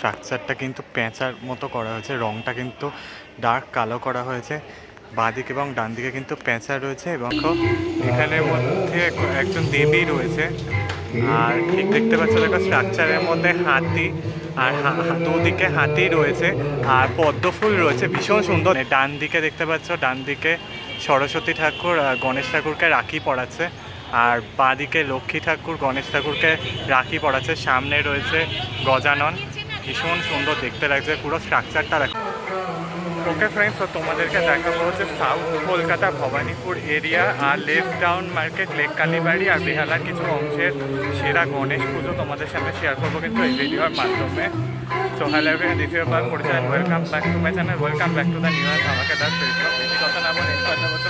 স্ট্রাকচারটা কিন্তু পেঁচার মতো করা হয়েছে, রংটা কিন্তু ডার্ক কালো করা হয়েছে। বাঁদিক এবং ডান দিকে কিন্তু পেঁচা রয়েছে এবং এখানের মধ্যে একজন দেবী রয়েছে। আর ঠিক দেখতে পাচ্ছ, দেখো স্ট্রাকচারের মধ্যে হাতি আর দুদিকে হাতি রয়েছে আর পদ্ম ফুল রয়েছে, ভীষণ সুন্দর। ডান দিকে দেখতে পাচ্ছ ডান দিকে সরস্বতী ঠাকুর আর গণেশ ঠাকুরকে রাখি পড়াচ্ছে আর বাঁদিকে লক্ষ্মী ঠাকুর, গণেশ ঠাকুরকে রাখি পড়াচ্ছে সামনে রয়েছে গজানন। ভীষণ সুন্দর দেখতে লাগছে, পুরো স্ট্রাকচারটা দেখো ওকে ফ্রেন্ডস তো তোমাদেরকে দেখাবো হচ্ছে সাউথ কলকাতা ভবানীপুর এরিয়া আর left down market lake Kalibari আর বেহালার কিছু অংশের সেরা গণেশ পুজো তোমাদের সামনে শেয়ার করব কিন্তু এই ভিডিওর মাধ্যমে। So hello this your blog পরিচয় welcome back to my channel welcome back to the new year আমাকে দাস বেশি কথা না বলে কথা বলতে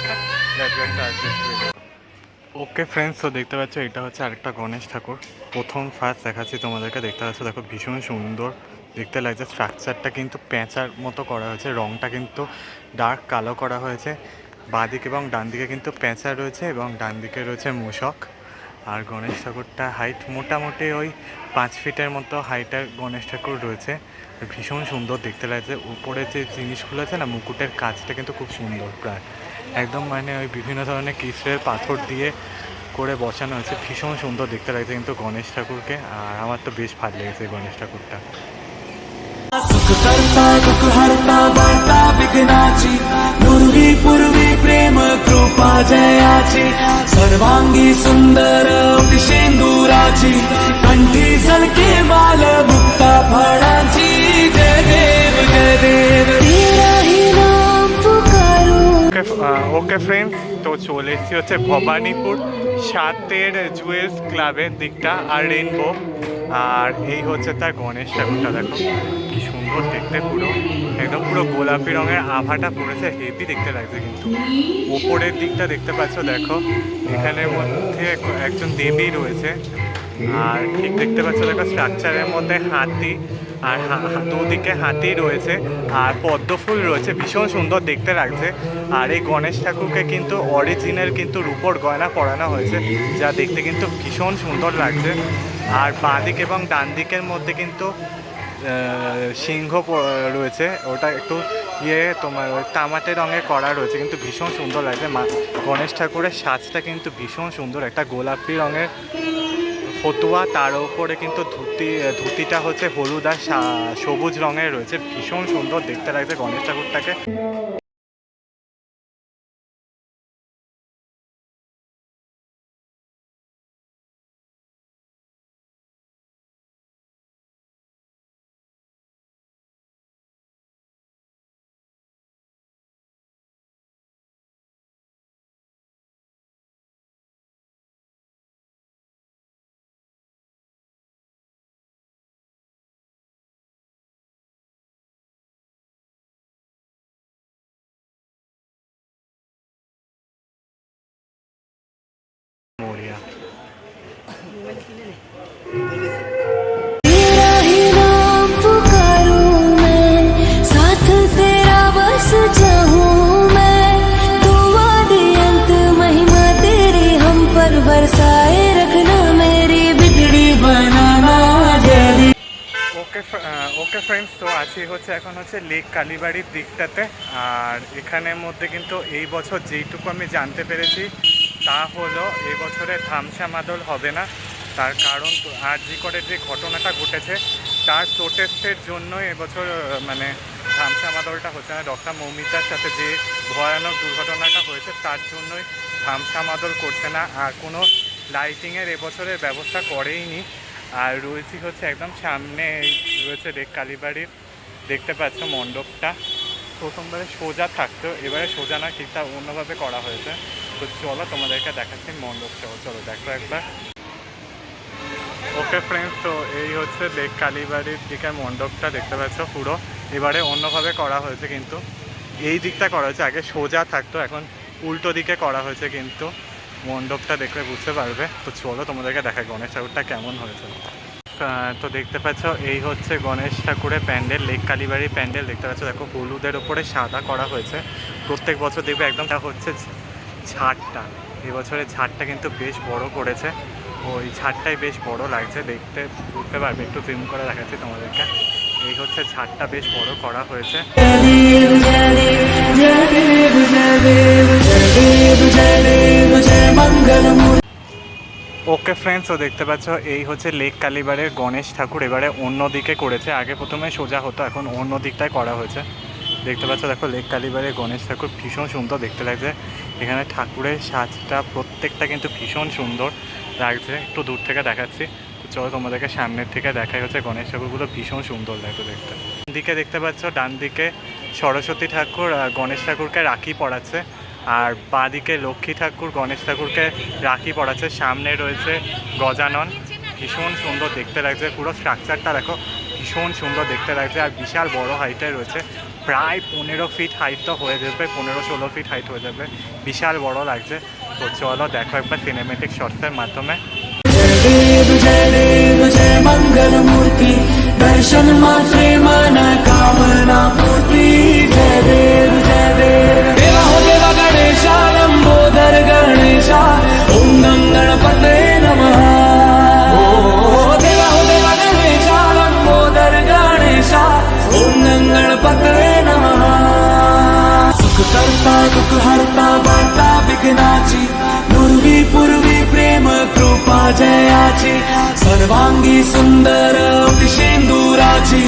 ওকে ফ্রেন্ডস তো দেখতে পাচ্ছ, এটা হচ্ছে আরেকটা গণেশ ঠাকুর। প্রথম ফার্স্ট দেখাচ্ছি তোমাদেরকে। দেখতে পাচ্ছ, দেখো ভীষণ সুন্দর। দেখতে লাগছে স্ট্রাকচারটা কিন্তু প্যাঁচার মতো করা হয়েছে। রংটা কিন্তু ডার্ক কালো করা হয়েছে। বাঁদিক এবং ডান দিকে কিন্তু প্যাঁচা রয়েছে এবং ডান দিকে রয়েছে মূষক। আর গণেশ ঠাকুরটা হাইট মোটামুটি ওই পাঁচ ফিটের মতো হাইটের গণেশ ঠাকুর রয়েছে। ভীষণ সুন্দর। দেখতে লাগছে উপরে যে জিনিসগুলো আছে না, মুকুটের কাজটা কিন্তু খুব সুন্দর প্রায়। একদম মানে ওই বিভিন্ন ধরনের কিসের পাথর দিয়ে করে বসানো হয়েছে ভীষণ সুন্দর দেখতে লাগছে কিন্তু গণেশ ঠাকুরকে। আর আমার তো বেশ ভালো লেগেছে গণেশ ঠাকুরটা। প্রেম কৃপা জয়াচি সর্বাঙ্গী সুন্দর সেন্দুরাচি কণ্ঠি সলকে মাল মুক্তা ফড়াচি জয় দেব জয় দেব ওকে ওকে ফ্রেন্ডস তো চলে এসেছি হচ্ছে ভবানীপুর সাতের জুয়েলস ক্লাবের দিকটা, আর রেনবো আর এই হচ্ছে তার গণেশ ঠাকুরটা, দেখো। কি সুন্দর দেখতে পুরো। একদম পুরো গোলাপি রঙের আভাটা পড়েছে হেভি দেখতে লাগছে কিন্তু। ওপরের দিকটা দেখতে পাচ্ছ, দেখো। এখানের মধ্যে একজন দেবী রয়েছে। আর ঠিক দেখতে পাচ্ছ, দেখো স্ট্রাকচারের মধ্যে হাতি। আর দুদিকে হাতি রয়েছে, আর পদ্ম ফুল রয়েছে, ভীষণ সুন্দর দেখতে লাগছে। আর এই গণেশ ঠাকুরকে কিন্তু অরিজিনাল কিন্তু রূপোর গয়না পরানো হয়েছে, যা দেখতে কিন্তু ভীষণ সুন্দর লাগছে। আর বাঁ দিক এবং ডান দিকের মধ্যে কিন্তু সিংহ রয়েছে, ওটা একটু ইয়ে তোমার তামাটে রঙের করা রয়েছে, কিন্তু ভীষণ সুন্দর লাগছে। মা, গণেশ ঠাকুরের সাজটা কিন্তু ভীষণ সুন্দর, একটা গোলাপি রঙের ফতুয়া, তার উপরে কিন্তু ধুতি, ধুতিটা হচ্ছে হলুদ আর সবুজ রঙের রয়েছে। ভীষণ সুন্দর, দেখতে লাগছে গণেশ ঠাকুরটাকে। ওকে ওকে ফ্রেন্ডস তো আছি হচ্ছে এখন হচ্ছে লেক কালীবাড়ির দিকটাতে। আর এখানের মধ্যে কিন্তু এই বছর যেইটুকু আমি জানতে পেরেছি তা হলো এই বছরে ধামসা মাদল হবে না। তার কারণ আরজি করে যে ঘটনাটা ঘটেছে, তার প্রোটেস্টের জন্য এবছর মানে ধামসা মাদলটা হচ্ছে না। ডক্টর মৌমিতার সাথে যে ভয়ানক দুর্ঘটনাটা হয়েছে, তার জন্যই ধামসা মাদল করছে না। আর কোনো লাইটিংয়ের এবছরের ব্যবস্থা করেইনি আর রয়েছি হচ্ছে একদম সামনে রয়েছে রেক কালীবাড়ির, দেখতে পাচ্ছ মণ্ডপটা। প্রথমবারে সোজা থাকতো, এবারে সোজা না ঠিকঠাক অন্যভাবে করা হয়েছে। তো চলো, তোমাদেরকে দেখাচ্ছি মণ্ডপ চলো চলো, দেখো একবার। ওকে ফ্রেন্ডস তো এই হচ্ছে লেক কালীবাড়ির দিকে মণ্ডপটা, দেখতে পাচ্ছ পুরো। এবারে অন্যভাবে করা হয়েছে কিন্তু। এই দিকটা করা হয়েছে, আগে সোজা থাকতো, এখন উল্টো দিকে করা হয়েছে কিন্তু। মণ্ডপটা দেখলে বুঝতে পারবে। তো চলো, তোমাদেরকে দেখায় গণেশ ঠাকুরটা কেমন হয়েছে। তো দেখতে পাচ্ছ, এই হচ্ছে গণেশ ঠাকুরের প্যান্ডেল, লেক কালীবাড়ির প্যান্ডেল। দেখতে পাচ্ছ, দেখো হলুদের ওপরে সাদা করা হয়েছে। প্রত্যেক বছর দেখবে একদম হচ্ছে ছাদটা এবছরে ছাদটা কিন্তু বেশ বড় করেছে। ওই ছাদটাই বেশ বড় লাগছে। দেখতে, বুঝতে পারবে, একটু ফিল্ম করে দেখাচ্ছি তোমাদেরকে। এই হচ্ছে ছাদটা বেশ বড় করা হয়েছে। ওকে ফ্রেন্ডস ও দেখতে পাচ্ছ, এই হচ্ছে লেক কালীবাড়ির গণেশ ঠাকুর। এবারে অন্যদিকে করেছে। আগে প্রথমে সোজা হতো, এখন অন্য দিকটায় করা হয়েছে। দেখতে পাচ্ছ, দেখো লেক কালীবাড়ের গণেশ ঠাকুর ভীষণ সুন্দর দেখতে লাগছে। এখানে ঠাকুরের সাজটা প্রত্যেকটা কিন্তু ভীষণ সুন্দর লাগছে। একটু দূর থেকে দেখাচ্ছি। চলো তোমাদেরকে সামনের থেকে দেখাই হচ্ছে গণেশ ঠাকুরগুলো ভীষণ সুন্দর লাগছে দেখতে। দিকে দেখতে পাচ্ছ, ডান দিকে সরস্বতী ঠাকুর গণেশ ঠাকুরকে রাখি পড়াচ্ছে আর বাঁদিকে লক্ষ্মী ঠাকুর গণেশ ঠাকুরকে রাখি পড়াচ্ছে সামনে রয়েছে গজানন। ভীষণ সুন্দর দেখতে লাগছে। পুরো স্ট্রাকচারটা দেখো, ভীষণ সুন্দর দেখতে লাগছে। আর বিশাল বড় হাইটে রয়েছে। প্রায় পনেরো ফিট হাইট তো হয়ে যাবে, পনেরো ষোলো ফিট হাইট হয়ে যাবে। বিশাল বড় লাগছে। তো চলো দেখো একবার সিনেমেটিক শর্টসের মাধ্যমে। দর্শন মাত্রে মানা কামনা জয় দেব জয় দেব सुंदर शेंदुराची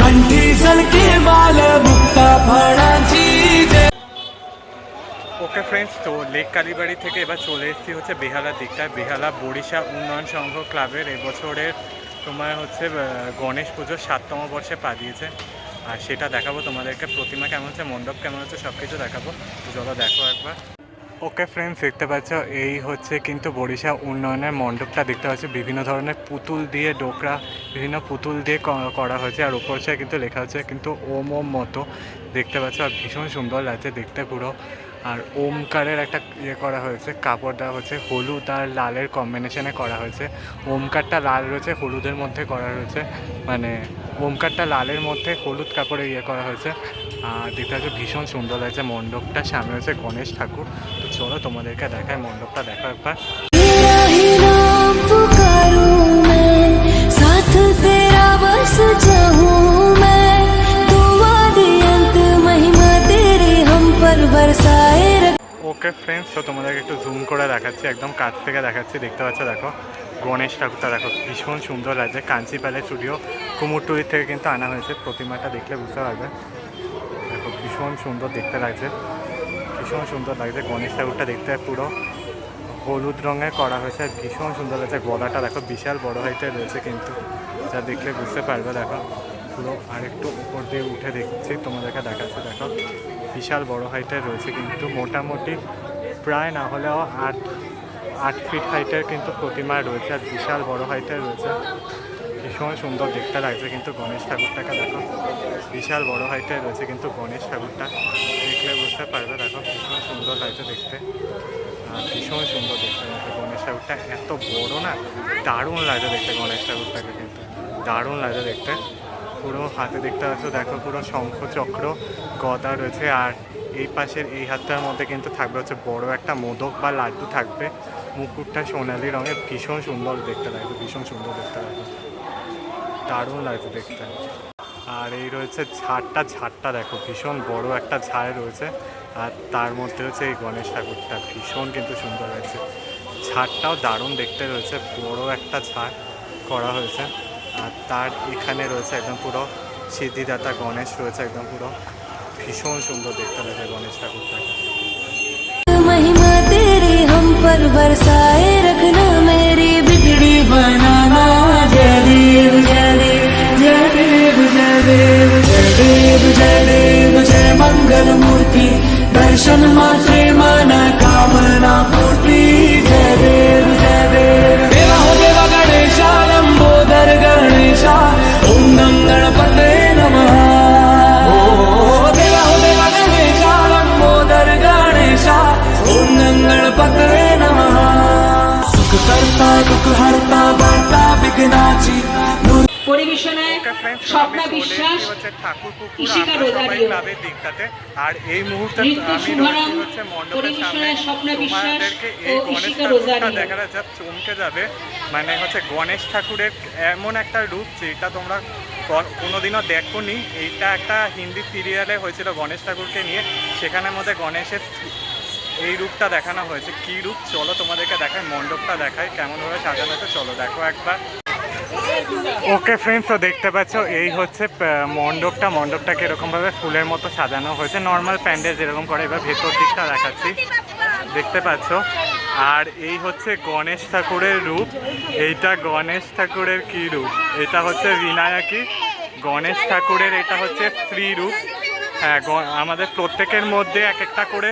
कंठी सलके माल मुक्ता फळाची जय ওকে ফ্রেন্ডস তো লেক কালীবাড়ি থেকে এবার চলে এসেছি হচ্ছে বেহালার দিকটায় বেহালা বরিশা উন্নয়ন সংঘ ক্লাবের এবছরের তোমার হচ্ছে আহ, গণেশ পুজোর সাততম বর্ষে পা দিয়েছে আর সেটা দেখাবো তোমাদেরকে প্রতিমা কেমন হচ্ছে মণ্ডপ কেমন হচ্ছে সব কিছু দেখাবো তো চলো দেখো একবার ওকে ফ্রেন্ডস দেখতে পাচ্ছ, এই হচ্ছে কিন্তু বরিশা উন্নয়নের মণ্ডপটা। দেখতে পাচ্ছ, বিভিন্ন ধরনের পুতুল দিয়ে ডোকরা, বিভিন্ন পুতুল দিয়ে করা হয়েছে। আর উপর কিন্তু লেখা হচ্ছে কিন্তু ওম ওম মতো। দেখতে পাচ্ছ, আর ভীষণ সুন্দর লাগছে দেখতে পুরো। আর ওমকারের একটা ইয়ে করা হয়েছে, কাপড় দেওয়া হচ্ছে হলুদ আর লালের কম্বিনেশনে করা হয়েছে। ওমকারটা লাল রয়েছে, হলুদের মধ্যে করা রয়েছে মানে ওমকারটা লালের মধ্যে হলুদ কাপড়ে ইয়ে করা হয়েছে। আর দেখতে পাচ্ছ, ভীষণ সুন্দর লাগছে মণ্ডপটা সামনে হচ্ছে গণেশ ঠাকুর। তো চলো, তোমাদেরকে দেখায় মণ্ডপটা দেখো একবার। ওকে ফ্রেন্ডস তো তোমাদেরকে একটু জুম করে দেখাচ্ছি, একদম কাছ থেকে দেখাচ্ছি, দেখতে পাচ্ছ, দেখো, গণেশ ঠাকুরটা, দেখো, ভীষণ সুন্দর লাগছে। কাঞ্চি প্যালেস স্টুডিও কুমোরটুরির থেকে কিন্তু আনা হয়েছে, প্রতিমাটা দেখলে বুঝতে পারবে। দেখো, ভীষণ সুন্দর দেখতে লাগছে। ভীষণ সুন্দর লাগছে। গণেশ ঠাকুরটা দেখতে পুরো হলুদ রঙের করা হয়েছে। আর ভীষণ সুন্দর লাগছে। গলাটা দেখো বিশাল বড় হাইটে রয়েছে কিন্তু। যা দেখলে বুঝতে পারবে দেখো। পুরো আরেকটু উপর দিয়ে উঠে দেখছি, তোমাদেরকে দেখাচ্ছে দেখো। বিশাল বড় হাইটের রয়েছে কিন্তু মোটামুটি প্রায় না হলেও আট আট ফিট হাইটের কিন্তু প্রতিমা রয়েছে। আর বিশাল বড় হাইটের রয়েছে। ভীষণ সুন্দর দেখতে লাগছে কিন্তু গণেশ ঠাকুরটাকে দেখো। বিশাল বড় হাইটের রয়েছে কিন্তু গণেশ ঠাকুরটা। দেখলে বুঝতে পারবে দেখো ভীষণ সুন্দর লাগছে দেখতে। ভীষণ সুন্দর দেখতে গণেশ ঠাকুরটা এত বড় না, দারুণ লাগছে দেখতে গণেশ ঠাকুরটাকে কিন্তু। দারুণ লাগছে দেখতে। পুরো হাতে দেখতে পাচ্ছ, দেখো পুরো শঙ্খ চক্র, গদা রয়েছে, আর এই পাশের এই হাতটার মধ্যে কিন্তু থাকবে হচ্ছে বড় একটা মোদক বা লাড্ডু থাকবে। মুকুটটা সোনালি রঙের ভীষণ সুন্দর দেখতে লাগবে ভীষণ সুন্দর দেখতে লাগবে দারুণ লাগছে দেখতে। আর এই রয়েছে ঝাড়টা ঝাড়টা দেখো ভীষণ বড় একটা ঝাড় রয়েছে আর তার মধ্যে হচ্ছে এই গণেশ ঠাকুরটা ভীষণ কিন্তু সুন্দর লাগছে ঝাড়টাও দারুণ দেখতে রয়েছে বড় একটা ঝাড় করা হয়েছে আর তার এখানে রয়েছে একদম পুরো সিদ্ধিদাতা গণেশ রয়েছে একদম পুরো ভীষণ সুন্দর দেখতে লাগে গণেশ ঠাকুরটাকে महिमा तेरी हम पर बरसाए रखना मेरी बिगड़ी बिगड़ी मंगल मूर्ति, दर्शन मात्रे मन, कामना पूर्ति जयदेव देवा हो देवा गणेशा गणेशा नमः। देवा हो देवा गणेशा लंबोदर गणेशा, ओम गं गणपते नमः। सुख करता, दुःख हरता, वार्ता, विघ्नाची পরিবেশনায় স্বপ্না বিশ্বাস ঈশিকা রোজারিও আর এই মুহূর্তে নৃত্য সামনে পরিবেশনায় স্বপ্না বিশ্বাস ও ঠাকুরটা রোজারিও। যা চমকে যাবে। মানে হচ্ছে গণেশ ঠাকুরের এমন একটা রূপ যেটা তোমরা কোনোদিনও দেখো নি এইটা একটা হিন্দি সিরিয়ালে হয়েছিল গণেশ ঠাকুরকে নিয়ে। সেখানের মধ্যে গণেশের এই রূপটা দেখানো হয়েছে। কি রূপ? চলো তোমাদেরকে দেখায় মণ্ডপটা দেখায় কেমনভাবে সাজানো হয়েছে চলো দেখো একবার। ওকে ফ্রেন্ডস তো দেখতে পাচ্ছ, এই হচ্ছে মণ্ডপটা। মণ্ডপটাকে এরকমভাবে ফুলের মতো সাজানো হয়েছে। নর্মাল প্যান্ডেল যেরকম করে, এবার ভেতর দিকটা দেখাচ্ছি। দেখতে পাচ্ছ? আর এই হচ্ছে গণেশ ঠাকুরের রূপ। এইটা গণেশ ঠাকুরের কি রূপ? এটা হচ্ছে বিনায়কী গণেশ ঠাকুরের এটা হচ্ছে স্ত্রী রূপ। হ্যাঁ আমাদের প্রত্যেকের মধ্যে এক একটা করে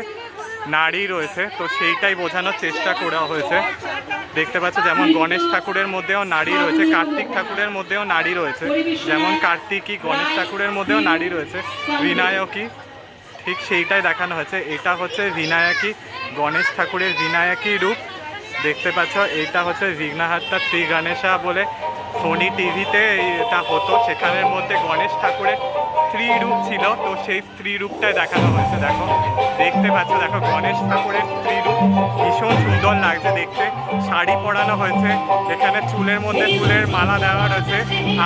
নারী রয়েছে। তো সেইটাই বোঝানোর চেষ্টা করা হয়েছে। দেখতে পাচ্ছ, যেমন গণেশ ঠাকুরের মধ্যেও নারী রয়েছে, কার্তিক ঠাকুরের মধ্যেও নারী রয়েছে, যেমন কার্তিকী, গণেশ ঠাকুরের মধ্যেও নারী রয়েছে বিনায়কী ঠিক সেইটাই দেখানো হয়েছে, এটা হচ্ছে বিনায়কী গণেশ ঠাকুরের বিনায়কী রূপ, দেখতে পাচ্ছ, এইটা হচ্ছে বিঘ্নাহারটা শ্রী গণেশা বলে সোনি টিভিতে এটা হতো, সেখানের মধ্যে গণেশ ঠাকুরের স্ত্রী রূপ ছিল, তো সেই স্ত্রী রূপটাই দেখানো হয়েছে, দেখো। দেখতে পাচ্ছ, দেখো, গণেশ ঠাকুরের স্ত্রী রূপ। ভীষণ সুন্দর লাগছে দেখতে। শাড়ি পরানো হয়েছে, এখানে চুলের মধ্যে ফুলের মালা দেওয়া রয়েছে।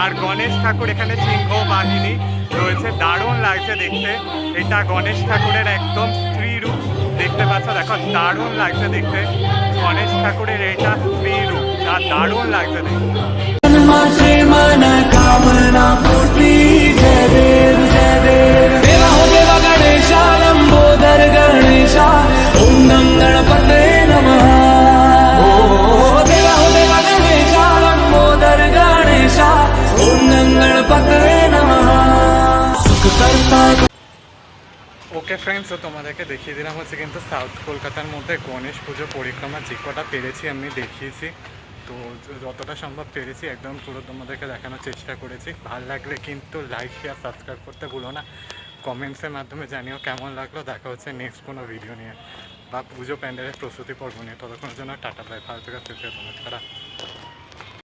আর গণেশ ঠাকুর এখানে সিংহ বাহিনী রয়েছে, দারুণ লাগছে দেখতে। এটা গণেশ ঠাকুরের একদম স্ত্রী রূপ। দেখতে পাচ্ছ, দেখো, দারুণ লাগছে দেখতে। গণেশ ঠাকুরের এটা স্ত্রী রূপ, যা দারুণ লাগছে দেখতে। गणपते नमः ओ देवा हो देवा गणेशा लंबोदर गणेशा ओम गं गणपते नमः सुख करता ওকে ফ্রেন্ডস তো তোমাদেরকে দেখিয়ে দিলাম হচ্ছে কিন্তু সাউথ কলকাতার মধ্যে গণেশ পুজো পরিক্রমা যে কটা পেরেছি আমি দেখিয়েছি তো য- যতটা সম্ভব পেরেছি একদম পুরো তোমাদেরকে দেখানোর চেষ্টা করেছি ভালো লাগলে কিন্তু লাইক শেয়ার সাবস্ক্রাইব করতে ভুলো না কমেন্টসের মাধ্যমে জানিও কেমন লাগলো দেখা হচ্ছে নেক্সট কোনো ভিডিও নিয়ে বা পুজো প্যান্ডেলের প্রস্তুতি পর্ব নিয়ে। ততক্ষণের জন্য টাটা বাই ভারতের কাছে খারাপ